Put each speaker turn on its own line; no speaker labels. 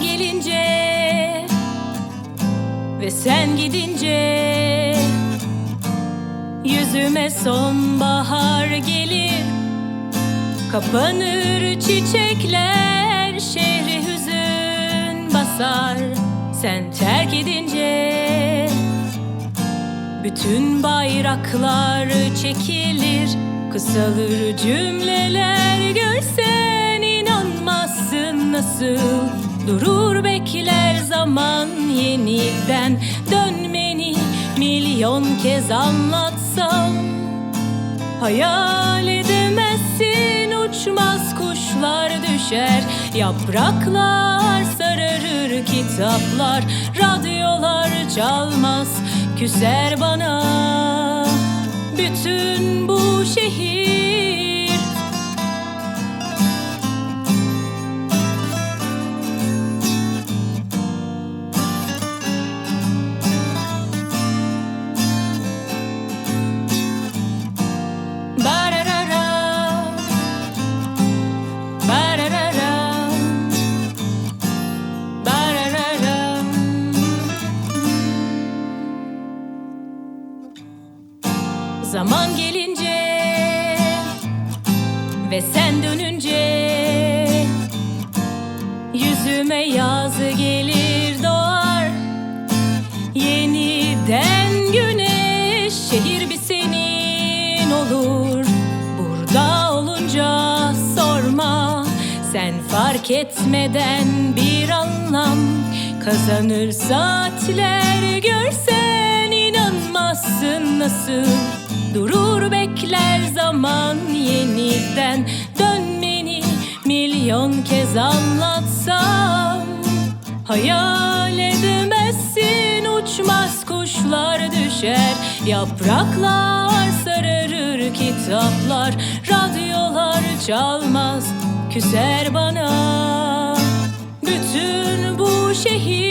gelince ve sen gidince Yüzüme sonbahar gelir. Kapanır çiçekler Şehri hüzün basar. Sen terk edince Bütün bayraklar çekilir. Kısalır cümleler Görsen inanmazsın nasıl Durur bekler zaman yeniden. Dönmeni milyon kez anlatsam. Hayal edemezsin uçmaz kuşlar düşer. Yapraklar sararır kitaplar Radyolar çalmaz. Küser bana Bütün bu şehir Zaman gelince ve sen dönünce yüzüme yaz gelir doğar. Yeniden güneş şehir bir senin olur. Burada olunca sorma Sen fark etmeden bir anlam. Kazanır saatler görsen inanmazsın nasıl Durur bekler zaman yeniden. Dönmeni milyon kez anlatsam. Hayal edemezsin uçmaz kuşlar düşer. Yapraklar sararır kitaplar Radyolar çalmaz. Küser bana. Bütün bu şehir